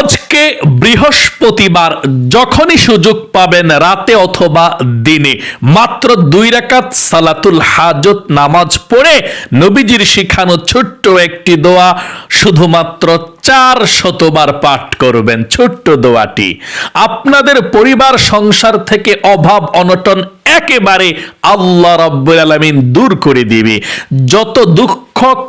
আজকে বৃহস্পতিবার, যখনই সুযোগ পাবেন রাতে অথবা দিনে, মাত্র দুই রাকাত সালাতুল হাজত নামাজ পড়ে নবীজির শিখানো ছোট্ট একটি দোয়া শুধুমাত্র চার শতবার পাঠ করবেন। ছোট্ট দোয়াটি। আপনাদের পরিবার, সংসার থেকে অভাব, অনটন একেবারে আল্লাহ রাব্বুল আলামিন দূর করে দিবে। যত দুঃখ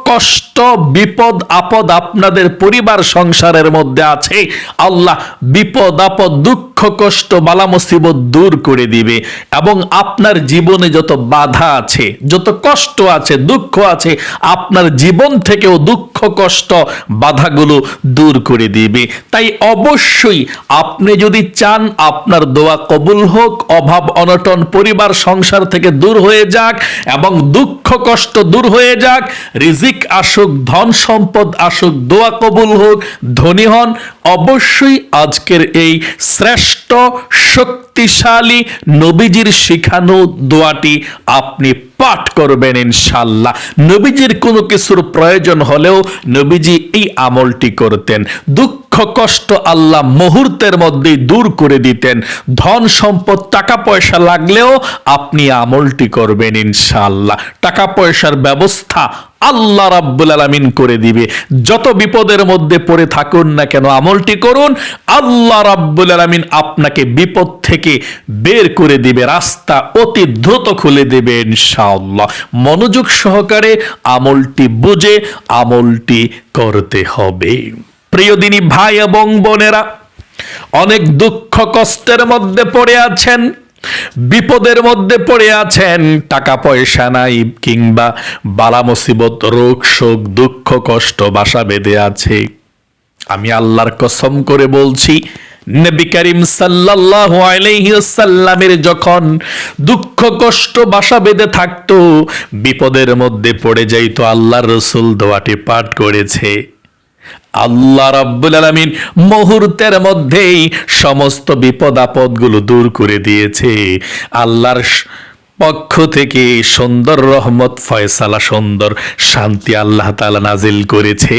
কষ্ট, বিপদ, আপদ আপনাদের পরিবার সংসারের মধ্যে আছে। আল্লাহ বিপদ, আপদ, দুঃখ, কষ্ট, বালা মুসিবত দূর করে দিবে। এবং আপনার জীবনে যত বাধা আছে, যত কষ্ট আছে, দুঃখ আছে, আপনার জীবন থেকেও দুঃখ, কষ্ট, বাধাগুলো দূর করে দিবে। তাই অবশ্যই আপনি যদি চান, আপনার দোয়া কবুল হোক, অভাব, অনটন, পরিবার, সংসার থেকে দূর হয়ে যাক এবং দুঃখ, কষ্ট দূর হয়ে যাক রিজিক আসুক, ধন সম্পদ আসুক, দোয়া কবুল হোক, ধনী হন, অবশ্যই আজকের এই শ্রেষ্ঠ শক্তিশালী নবীজির শিখানো দোয়াটি আপনি পাঠ করবেন ইনশাল্লাহ। নবীজির কোনো কিছুর প্রয়োজন হলেও নবীজি এই আমলটি করতেন। দুঃখ, কষ্ট আল্লাহ মুহূর্তের মধ্যেই দূর করে দিতেন। ধন সম্পদ, টাকা পয়সা লাগলেও আপনি আমলটি করবেন ইনশাল্লাহ। টাকা পয়সার ব্যবস্থা আল্লাহ রাব্বুল আলামিন করে দিবে। যত বিপদের মধ্যে পড়ে থাকুন না কেন, আমলটি করুন, আল্লাহ রাব্বুল আলামিন আপনাকে বিপদ থেকে বের করে দিবে, রাস্তা অতি দ্রুত খুলে দেবে ইনশাআল্লাহ। মনোযোগ সহকারে আমলটি বুঝে, আমলটি করতে হবে। প্রিয় দিনী ভাই এবং বোনেরা, অনেক দুঃখ কষ্টের মধ্যে পড়ে আছেন বিপদের মধ্যে পড়ে আছেন, টাকা পয়সা নাই কিংবা বালা মুসিবত, রোগ, শোক, দুঃখ, কষ্ট, বাসা বেঁধে আছে। আমি আল্লাহর কসম করে বলছি, নবী করিম সাল্লাল্লাহু আলাইহি ওয়াসাল্লামের যখন দুঃখ, কষ্ট, বাসা বেঁধে থাকতো, বিপদের মধ্যে পড়ে যাইতো আল্লাহর রসুল দোয়াটি পাঠ করেছে। আল্লাহ রাব্বুল আলামিন মুহূর্তের মধ্যেই সমস্ত বিপদ আপদগুলো দূর করে দিয়েছে। আল্লাহর পক্ষ থেকে সুন্দর রহমত, ফয়সালা, সুন্দর শান্তি আল্লাহ তাআলা নাজিল করেছে।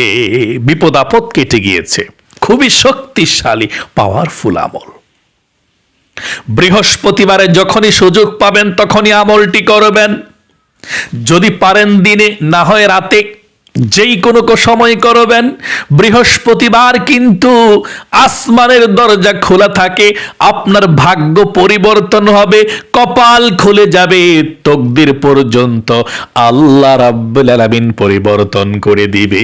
বিপদ আপদ কেটে গিয়েছে। খুবই শক্তিশালী পাওয়ারফুল আমল। বৃহস্পতিবারে যখনই সুযোগ পাবেন, তখনই আমলটি করবেন। যদি পারেন দিনে, না হয় রাতে যেই কোনো সময় করবেন, বৃহস্পতিবার কিন্তু আসমানের দরজা খোলা থাকে, আপনার ভাগ্য পরিবর্তন হবে, কপাল খুলে যাবে তকদির পর্যন্ত। আল্লাহ রাব্বুল আলামিন পরিবর্তন করে দিবে।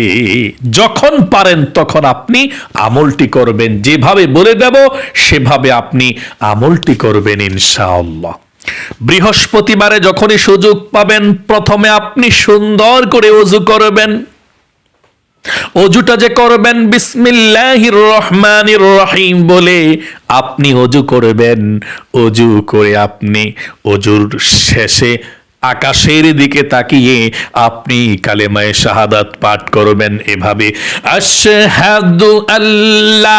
যখন পারেন তখন আপনি আমলটি করবেন। যেভাবে বলে দেব, সেভাবে আপনি আমলটি করবেন ইনশাআল্লাহ। বৃহস্পতিবারে যখনই সুযোগ পাবেন, প্রথমে আপনি সুন্দর করে অজু করবেন। অজুটা যে করবেন, বিসমিল্লাহির রহমানির রহিম বলে আপনি অজু করবেন। অজু করে আপনি অজুর শেষে আকাশের দিকে তাকিয়ে আপনি কালেমায়ে শাহাদাত পাঠ করবেন এভাবে, আশহাদু আল্লাহ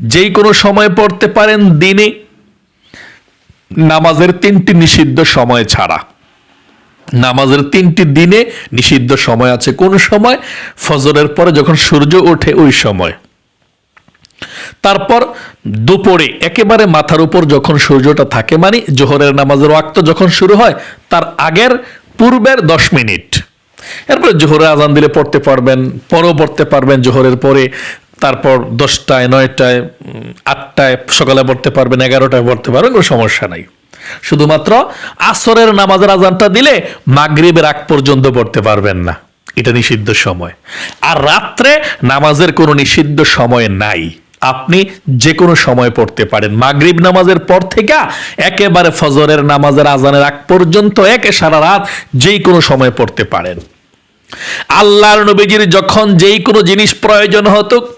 যেই কোনো সময় পড়তে পারেন দিনে, নামাজের তিনটি নিষিদ্ধ সময় ছাড়া। নামাজের তিনটি দিনে নিষিদ্ধ সময় আছে কোন সময়? ফজরের পরে যখন সূর্য ওঠে ওই সময়। তারপর দুপুরে একেবারে মাথার উপর যখন সূর্যটা থাকে মানে জোহরের নামাজের ওয়াক্ত যখন শুরু হয়, তার আগের পূর্বের দশ মিনিট। এরপরে জোহরে আজান দিলে পড়তে পারবেন, পরেও পড়তে পারবেন জোহরের পরে। তারপর দশটায়, নয়টায় আটটায় সকালে পড়তে পারবেন, এগারোটায় পড়তে পারবেন, কোনো সমস্যা নাই। শুধুমাত্র আসরের নামাজের আজানটা দিলে মাগরিবের আগ পর্যন্ত পড়তে পারবেন না। এটা নিষিদ্ধ সময়। আর রাত্রে নামাজের কোনো নিষিদ্ধ সময় নাই। আপনি যে কোনো সময় পড়তে পারেন। মাগরিব নামাজের পর থেকে একেবারে ফজরের নামাজের আজানের আগ পর্যন্ত, একে সারা রাত যেই কোনো সময় পড়তে পারেন। আল্লাহর নবীজির যখন যেই কোনো জিনিস প্রয়োজন হতো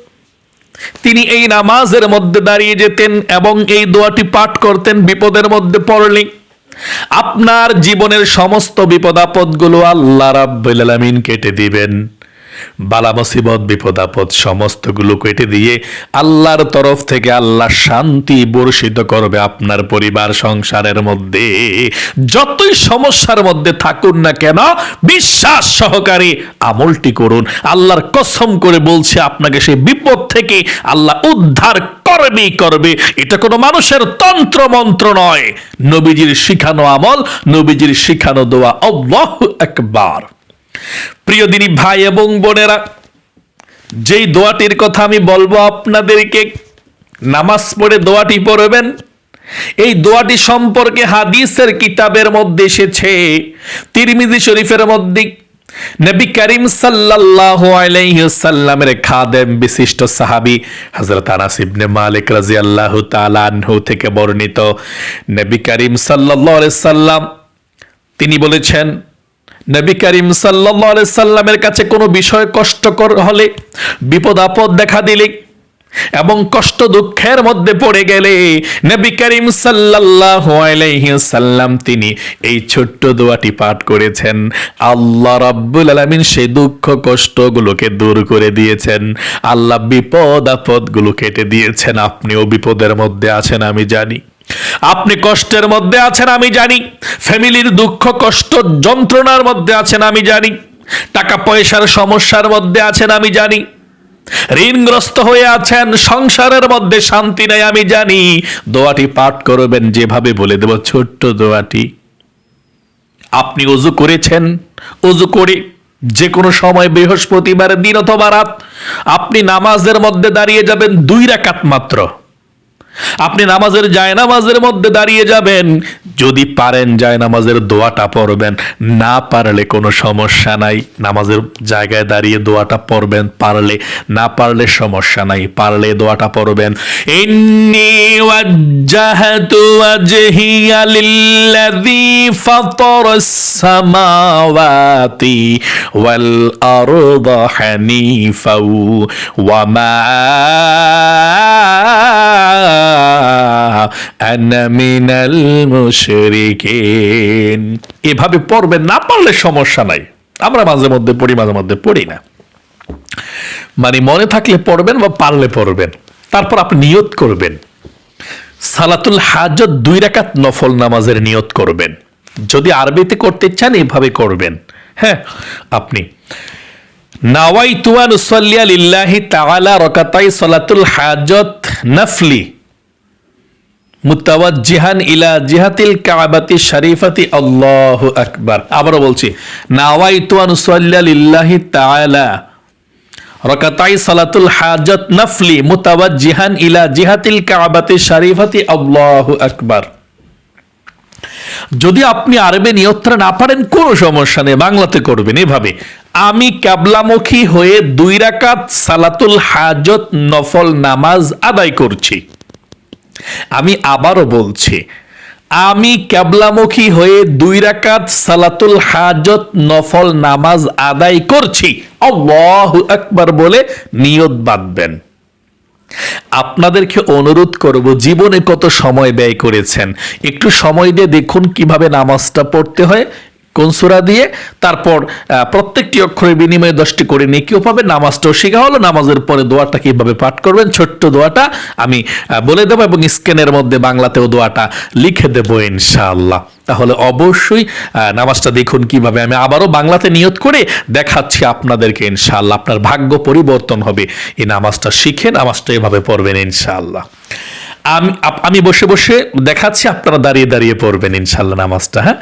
তিনি এই নামাজের মধ্যে দাঁড়িয়ে যেতেন এবং এই দোয়াটি পাঠ করতেন বিপদের মধ্যে পড়লে। আপনার জীবনের সমস্ত বিপদ আপদগুলো আল্লাহ রাব্বুল আলামিন কেটে দিবেন। বালা মুসিবত বিপদ আপদ সমস্তগুলো কেটে দিয়ে আল্লাহর তরফ থেকে আল্লাহ শান্তি বর্ষিত করবে আপনার পরিবার সংসারের মধ্যে। যতই সমস্যার মধ্যে থাকুন না কেন, বিশ্বাস সহকারে আমলটি করুন। আল্লাহর কসম করে বলছে, আপনাকে সেই বিপদ থেকে আল্লাহ উদ্ধার করবেই করবে। এটা কোনো মানুষের তন্ত্র মন্ত্র নয়। নবীজির শিখানো আমল, নবীজির শিখানো দোয়া, আল্লাহ একবার প্রিয় দিনী ভাই এবং বোনেরা, যেই দোয়াটির কথা আমি বলব আপনাদেরকে, নামাজ পড়ে দোয়াটি পড়বেন। এই দোয়াটি সম্পর্কে হাদিসের কিতাবের মধ্যে এসেছে, তিরমিজি শরীফের মধ্যে নবী করিম সাল্লাল্লাহু আলাইহি সাল্লামের খাদেম বিশিষ্ট সাহাবী হযরত আনাস ইবনে মালিক রাদিয়াল্লাহু তাআলা আনহু থেকে বর্ণিত। নবী করিম সাল্লাল্লাহু আলাইহি সাল্লাম তিনি বলেছেন নবী করিম আলাইহি সাল্লামের কাছে কোনো বিষয় কষ্টকর হলে বিপদ আপদ দেখা দিলে এবং কষ্ট দুঃখের মধ্যে পড়ে গেলে নবী করিম সাল্লাম তিনি এই ছোট্ট দোয়াটি পাঠ করেছেন। আল্লাহ রাব্বুল আলামিন সেই দুঃখ কষ্টগুলোকে দূর করে দিয়েছেন। আল্লাহ বিপদ আপদগুলো কেটে দিয়েছেন। আপনিও বিপদের মধ্যে আছেন, আমি জানি। আপনি কষ্টের মধ্যে আছেন, আমি জানি। ফ্যামিলির দুঃখ, কষ্ট, যন্ত্রণার মধ্যে আছেন, আমি জানি। টাকা পয়সার সমস্যার মধ্যে আছেন, আমি জানি। ঋণগ্রস্ত হয়ে আছেন, সংসারের মধ্যে শান্তি নেই, আমি জানি। দোয়াটি পাঠ করবেন, যেভাবে বলে দেব, ছোট্ট দোয়াটি। আপনি অজু করেছেন অজু করে যে কোনো সময়, বৃহস্পতিবার, দিন অথবা রাত, আপনি নামাজের মধ্যে দাঁড়িয়ে যাবেন দুই রাকাত মাত্র। আপনি নামাজের জায়নামাজের মধ্যে দাঁড়িয়ে যাবেন। যদি পারেন জায়নামাজের দোয়াটা পড়বেন। না পারলে কোনো সমস্যা নাই। নামাজের জায়গায় দাঁড়িয়ে দোয়াটা পড়বেন পারলে। না পারলে সমস্যা নাই। পারলে দোয়াটা পড়বেন। ইন্নি ওয়াজ্জাহাতু ওয়াজহিয়া লিল্লাযী ফাতারাস সামাওয়াতি ওয়াল আরদা হানিফা ওয়া মা এভাবে পড়বে না, পারলে সমস্যা নাই। আমরা মাঝে মধ্যে পড়ি, মাঝে মধ্যে পড়ি না। মানে মনে থাকলে পড়বেন বা পারলে পড়বেন। তারপর আপনি নিয়ত করবেন। সালাতুল হাজত দুই রাকাত নফল নামাজের নিয়ত করবেন। যদি আরবিতে করতে চান, এভাবে করবেন। হ্যাঁ আপনি নাওয়াই তুয়ান উসল্লিয়া লিল্লাহি তাআলা রকাতাই সালাতুল হাজত নফলি মুতাওয়াজ্জিহান ইলা জিহাতিল কাবাতি শরীফাতি আল্লাহু আকবার আবারও বলছি নাওয়াইতু আন উসাল্লি লিল্লাহি তাআলা রকাতাই সালাতুল হাজাত নফলি মুতাওয়াজ্জিহান ইলা জিহাতিল কাবাতি শরীফাতি আল্লাহু আকবার যদি আপনি আরবে নিয়ন্ত্রণ না পারেন, কোনো সমস্যা নেই, বাংলাতে করবেন এভাবে। আমি ক্যাবলামুখী হয়ে দুই রাকাত সালাতুল হাজত নফল নামাজ আদায় করছি। আমি আবারও বলছি, আমি ক্যাবলামুখী হয়ে দুই রাকাত সালাতুল হাজত নফল নামাজ আদায় করছি। আল্লাহ একবার বলে নিয়ত বাঁধবেন। আপনাদেরকে অনুরোধ করব, জীবনে কত সময় ব্যয় করেছেন? একটু সময় দিয়ে দেখুন কীভাবে নামাজটা পড়তে হয় কোন সুরা দিয়ে? তারপর প্রত্যেকটি অক্ষরের বিনিময়ে দশটি করে নেকিও পাবে, নামাজটাও শেখা হলো, নামাজের পরে দোয়াটা কীভাবে পাঠ করবেন, ছোট্ট দোয়াটা আমি বলে দেবো এবং স্ক্যানের মধ্যে বাংলাতেও দোয়াটা লিখে দেবো ইনশাআল্লাহ। তাহলে অবশ্যই নামাজটা দেখুন কীভাবে। আমি আবারও বাংলাতে নিয়ত করে দেখাচ্ছি আপনাদেরকে ইনশাআল্লাহ, আপনার ভাগ্য পরিবর্তন হবে। এই নামাজটা শিখে নামাজটা এভাবে পড়বেন ইনশাআল্লাহ। আমি আমি বসে বসে দেখাচ্ছি, আপনারা দাঁড়িয়ে দাঁড়িয়ে পড়বেন ইনশাআল্লাহ নামাজটা হ্যাঁ?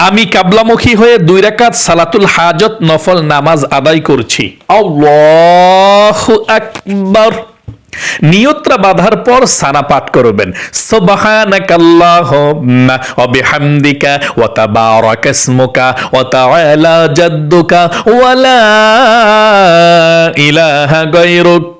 আমি কাবলামুখী হয়ে দুই রাকাত সালাতুল হাজত নফল নামাজ আদায় করছি। আল্লাহু আকবার। নিয়ত্রা বাঁধার পর সানা পাঠ করবেন। সুবহানাকাল্লাহুম্মা ইলাহা গায়রুক।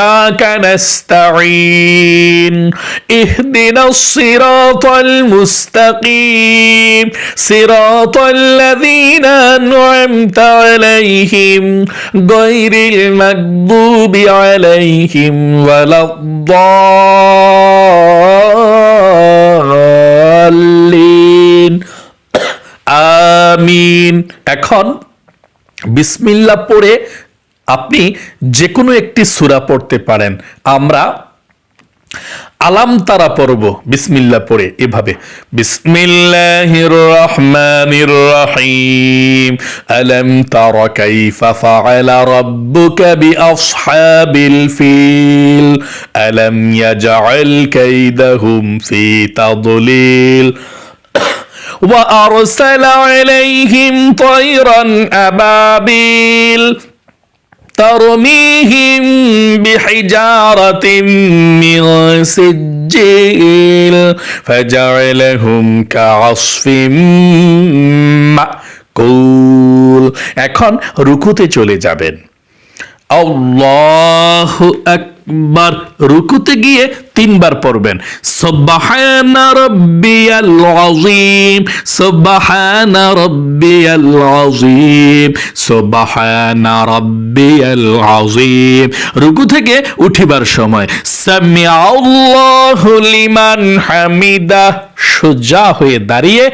ইয়াকা নাস্তাঈন ইহদিনাস সিরাতাল মুস্তাকিম সিরাতাল লাযীনা আন'আমতা আলাইহিম গায়রিল মাগদুবি আলাইহিম ওয়ালাদ-দাল্লিন আমিন এখন বিসমিল্লাহ পড়ে আপনি যে কোনো একটি সূরা পড়তে পারেন আমরা আলাম তারা পড়ব বিসমিল্লাহ পড়ে এভাবে বিসমিল্লাহির রহমানির রহিম আলাম তারা কাইফা ফাআলা রাব্বুকা বিআসহাবিল ফিল আলাম ইয়াজআল কাইদাহুম ফি তাদলিল وأرسل عليهم طيرا أبابيل ترميهم بحجارة من سجيل فجعلهم كعصف মাকুল এখন রুকুতে চলে যাবেন আল্লাহ আকবার রুকুতে গিয়ে তিনবার পড়বেন। সুবহানা রাব্বিয়াল আযীম, সুবহানা আযীম আযীম। রুকু থেকে উঠিবার সময়। সামি আল্লাহু লিমান হামিদা সোজা হয়ে দাঁড়িয়ে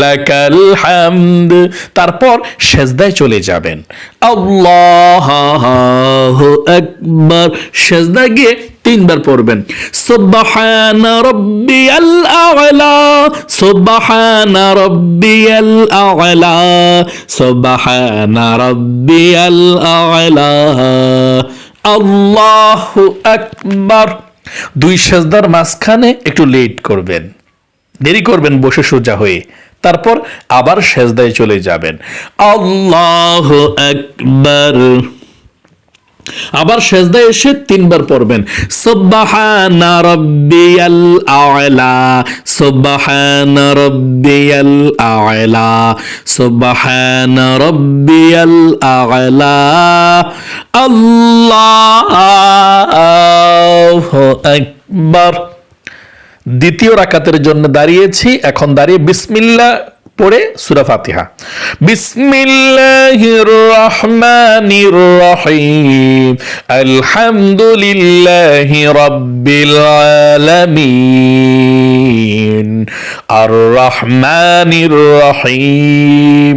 লাকাল তারপর সেজদায় চলে যাবেন। আল্লাহু আকবার। সেজদা গিয়ে তিনবার পড়বেন। সুবহানা রাব্বিয়াল আ'লা। সুবহানা রাব্বিয়াল আ'লা। সুবহানা রাব্বিয়াল আ'লা। আল্লাহু আকবার। দুই সেজদার মাঝখানে একটু লেট করবেন। দেরি করবেন বসে সোজা হয়ে। তারপর আবার সেজদায় চলে যাবেন। আল্লাহ আকবার। আবার সেজদায় এসে তিনবার পড়বেন। সুবহানা রাব্বিয়াল আ'লা, সুবহানা রাব্বিয়াল আ'লা, সুবহানা রাব্বিয়াল আ'লা। আল্লাহু আকবার। দ্বিতীয় রাকাতের জন্য দাঁড়িয়েছি, এখন দাঁড়িয়ে বিসমিল্লাহ পড়ে সুরা ফাতিহা। বিসমিল্লাহির রহমানির রহিম আলহামদুলিল্লাহি রাব্বিল আলামিন। আর রহমানির রহিম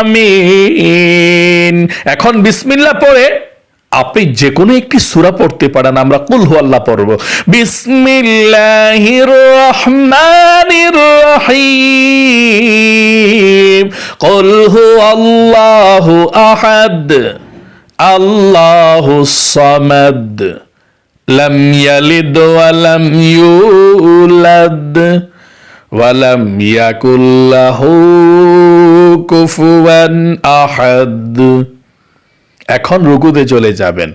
আমিন। এখন বিসমিল্লা পড়ে আপনি যে কোনো একটি সুরা পড়তে পারেন, আমরা কুল আল্লাহ পড়ব। বিসমিল্লাহির রহমানির রহিম। কুল আল্লাহু আহাদ, আল্লাহু সামাদ, লাম ইয়ালিদ ওয়া লাম ইউলাদ, ওয়া লাম ইয়াকুল লাহু কুফুয়ান আহাদ। এখন রুকুতে চলে যাবেন।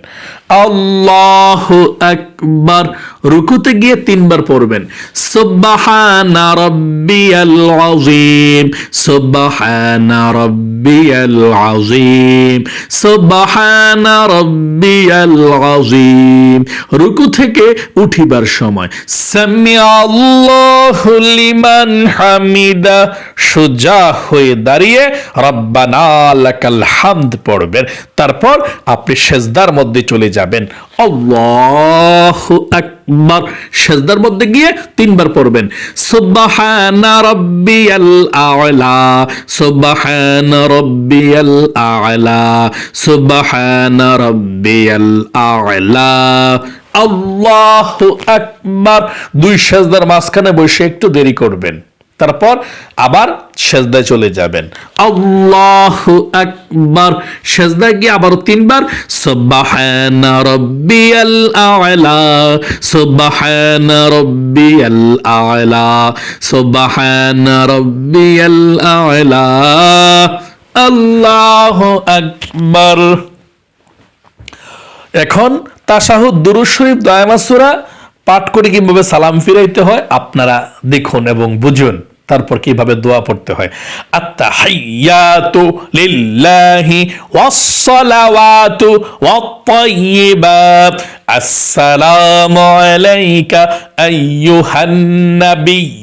আল্লাহু আকবার। রুকুতে গিয়ে তিনবার পড়বেন। সুবহানা রাব্বিয়াল আযীম। সুবহানা রাব্বিয়াল আযীম। সুবহানা রাব্বিয়াল আযীম। রুকু থেকে উঠিবার সময়। সামি আল্লাহু লিমান হামিদা। সোজা হয়ে দাঁড়িয়ে রব্বানা লাকাল হামদ পড়বেন। তারপর আপনি সেজদার মধ্যে চলে যাবেন। আল্লাহু আকবার। সেজদার মধ্যে গিয়ে তিনবার পড়বেন। সুবহানা রাব্বিয়াল আ'লা আ'লা আ'লা। দুই সেজদার মাঝখানে বসে একটু দেরি করবেন। তারপর আবার সেজদায় চলে যাবেন। আল্লাহু আকবার। সেজদায় গিয়ে আবার তিনবার আ'লা আ'লা আ'লা। আল্লাহু এখন তাশাহুদ, দুরুদ শরীফ দয়ামাসুরা পাঠ করে কীভাবে সালাম ফিরাইতে হয় আপনারা দেখুন এবং বুঝুন। তারপর কীভাবে দোয়া পড়তে হয়? আত্তাহিয়াতু লিল্লাহি ওয়াসসালাওয়াতু ওয়াত-তাইয়্যিবাত আসসালামু আলাইকা আইয়ুহান নাবিয়্যু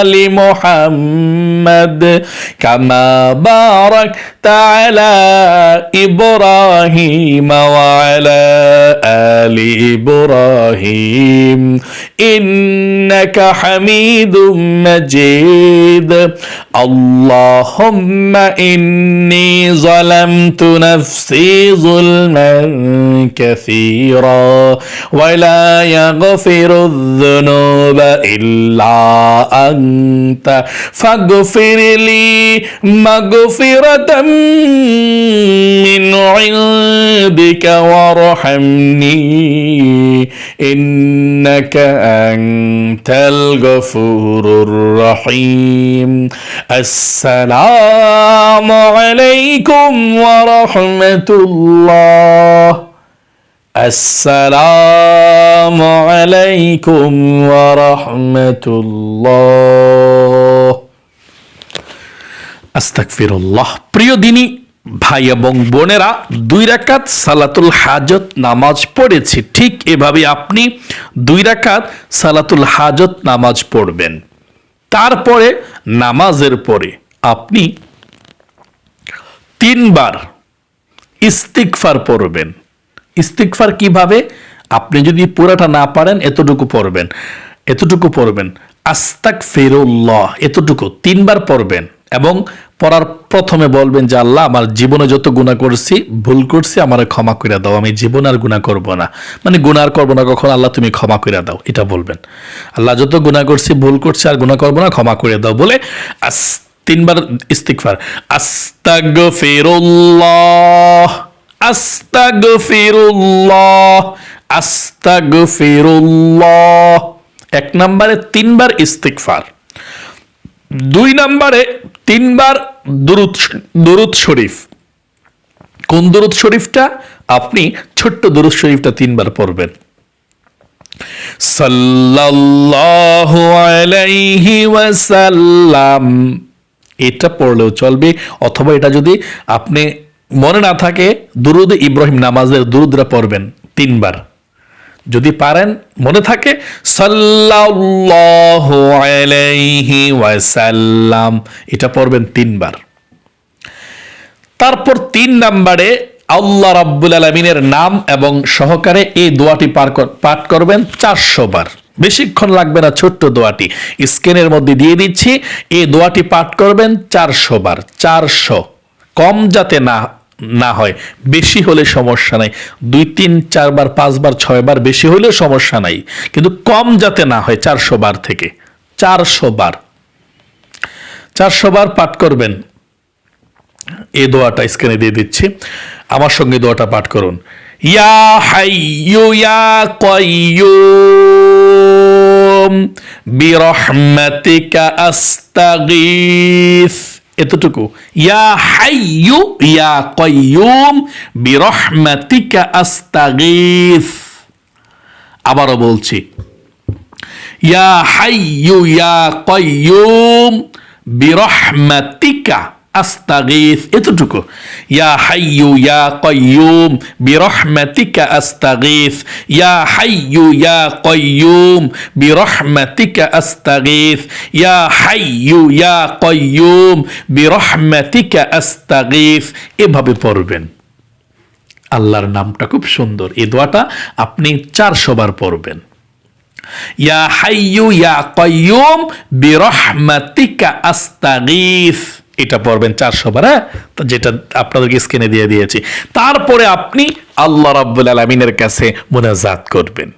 آل محمد كما باركت على إبراهيم وعلى آل إبراهيم. إنك حميد مجيد اللهم إني ظلمت نفسي ظلما كثيرا ولا يغفر الذنوب إلا أنت فاغفر لي مغفرة من عندك وارحمني إنك أنت الغفور الرحيم السلام عليكم ورحمة الله السلام عليكم ورحمة الله আস্তাকফিরুল্লাহ প্রিয় দিনী ভাই এবং বোনেরা, দুই রাকাত সালাতুল হাজত নামাজ পড়েছি। ঠিক এভাবে আপনি দুই রাকাত সালাতুল হাজত নামাজ পড়বেন। তারপরে নামাজের পরে আপনি তিনবার ইস্তিকফার পড়বেন। ইস্তিকফার কীভাবে? আপনি যদি পুরাটা না পারেন, এতটুকু পড়বেন। এতটুকু পড়বেন। আস্তাক ফেরুল্লাহ এতটুকু তিনবার পড়বেন এবং পড়ার প্রথমে বলবেন যে, আল্লাহ, আমার জীবনে যত গুণা করছি, ভুল করছি, আমার ক্ষমা করে দাও। আমি জীবন আর গুণা করব না। মানে গুণার করব না, কখন আল্লাহ তুমি ক্ষমা করে দাও, এটা বলবেন। আল্লাহ, যত গুণা করছি, ভুল করছি, আর গুণা করব না, ক্ষমা করে দাও। বলে আস, তিনবার ইস্তিকফার আস্তাগ ফেরুল্লাহ আস্তাগফিরুল্লাহ আস্তাগফিরুল্লাহ। এক নম্বরে তিনবার ইস্তিগফার। দুই নম্বরে তিনবার দুরুদ দুরুদ শরীফ। কোন দুরুদ শরীফটা? আপনি ছোট্ট দুরুদ শরীফটা তিনবার পড়বেন। সাল্লাল্লাহু আলাইহি ওয়াসাল্লাম। এটা পড়লেও চলবে, অথবা এটা যদি আপনি মনে না থাকে, দুরুদ ইব্রাহিম নামাজের দুরুদরা পড়বেন তিনবার। যদি পারেন, মনে থাকে ওয়াসাল্লাম। এটা পড়বেন তিনবার। তারপর তিন নাম্বারে আল্লাহ রাব্বুল আলমিনের নাম এবং সহকারে এই দোয়াটি পাঠ করবেন চারশো বার। বেশিক্ষণ লাগবে না, ছোট্ট দোয়াটি। স্ক্রিনের মধ্যে দিয়ে দিচ্ছি, এই দোয়াটি পাঠ করবেন চারশো বার। চারশো। কম যাতে না না হয়। বেশি হলে সমস্যা নাই। দুই, তিন, চারবার, পাঁচবার, ছয়বার বেশি হলেও সমস্যা নাই। কিন্তু কম যাতে না হয় চারশো বার থেকে। চারশো বার। চারশো বার পাঠ করবেন। এই দোয়াটা স্ক্রিনে দিয়ে দিচ্ছি। আমার সঙ্গে দোয়াটা পাঠ করুন। ইয়া হাইয়ু ইয়া কাইয়ুম, বিরহমাতিকা আস্তাগীথ এতটুকু। ইয়া হাইয়ু ইয়া কয়ুম বিরহমাতিকা আস্তাগিস। আবারও বলছি। ইয়া হাইয়ু ইয়া কয়ুম বিরহমাতিকা আস্তাগীথ এতটুকু। ইয়া হাইয়ু ইয়া কাইয়ুম বিরহমাতিকা আস্তাগীথ ইয়া হাইয়ু ইয়া কাইয়ুম বিরহমাতিকা আস্তাগীথ ইয়া হাইয়ু ইয়া কাইয়ুম বিরহমাতিকা আস্তাগীথ এভাবে পড়বেন। আল্লাহর নামটা খুব সুন্দর। এই দোয়াটা আপনি চারশো বার পড়বেন। ইয়া হাইয়ু ইয়া কাইয়ুম বিরহমাতিকা আস্তাগীথ এটা পড়বেন চারশো বার হ্যাঁ? যেটা আপনাদেরকে স্ক্রিনে দিয়ে দিয়েছি। তারপরে আপনি আল্লাহ রাব্বুল আলমিনের কাছে মোনাজাত করবেন।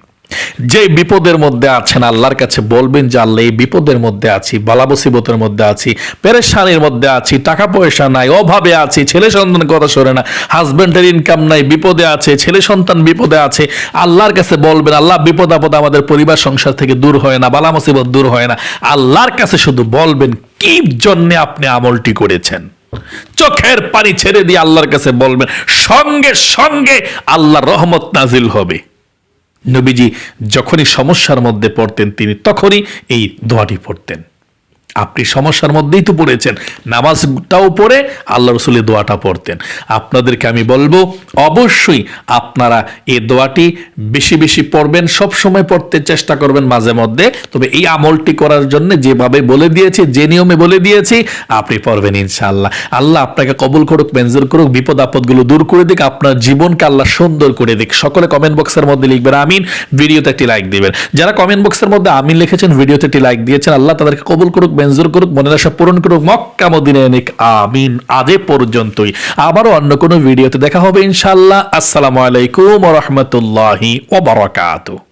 যে বিপদের মধ্যে আছেন, আল্লাহর কাছে বলবেন যে, আল্লাহ, এই বিপদের মধ্যে আছি, বালা মুসিবতের মধ্যে আছি, পেরেশানির মধ্যে আছি, টাকা পয়সা নাই, অভাবে আছি, ছেলে সন্তান কথা সরে না হাজবেন্ডের ইনকাম নাই, বিপদে আছে, ছেলে সন্তান বিপদে আছে। আল্লাহর কাছে বলবেন, আল্লাহ, বিপদ আপদ আমাদের পরিবার, সংসার থেকে দূর হয় না, বালা মুসিবত দূর হয় না। আল্লাহর কাছে শুধু বলবেন কি জন্য আপনি আমলটি করেছেন? চোখের পানি ছেড়ে দিয়ে আল্লাহর কাছে বলবেন, সঙ্গে সঙ্গে আল্লাহর রহমত নাজিল হবে। নবীজি যখনই সমস্যার মধ্যে পড়তেন, তিনি তখনই এই দোয়াটি পড়তেন। আপনি সমস্যার মধ্যেই তো পড়েছেন। নামাজটাও পড়ে, আল্লাহ রসুলের দোয়াটা পড়তেন। আপনাদেরকে আমি বলব, অবশ্যই আপনারা এই দোয়াটি বেশি বেশি পড়বেন সব সময় পড়তে চেষ্টা করবেন মাঝে মধ্যে। তবে এই আমলটি করার জন্য যেভাবে বলে দিয়েছি, যে নিয়মে বলে দিয়েছি, আপনি পড়বেন ইনশাআল্লাহ। আল্লাহ আপনাকে কবুল করুক মেনজুর করুক, বিপদ আপদগুলো দূর করে দিক, আপনার জীবনকে আল্লাহ সুন্দর করে দিক। সকলে কমেন্ট বক্সের মধ্যে লিখবেন, আমিন। ভিডিওতে একটি লাইক দিবেন। যারা কমেন্ট বক্সের মধ্যে আমিন লিখেছেন ভিডিওতে একটি লাইক দিয়েছেন, আল্লাহ তাদেরকে কবুল করুক মেনজুর করুক, মনের আশা পূরণ করুক, মক্কা মদিনে নিক, আমিন। আজে পর্যন্তই। আবারও অন্য কোনো ভিডিওতে দেখা হবে ইনশাল্লাহ আসসালামু আলাইকুম রাহমাতুল্লাহি ওয়া বারাকাতুহু।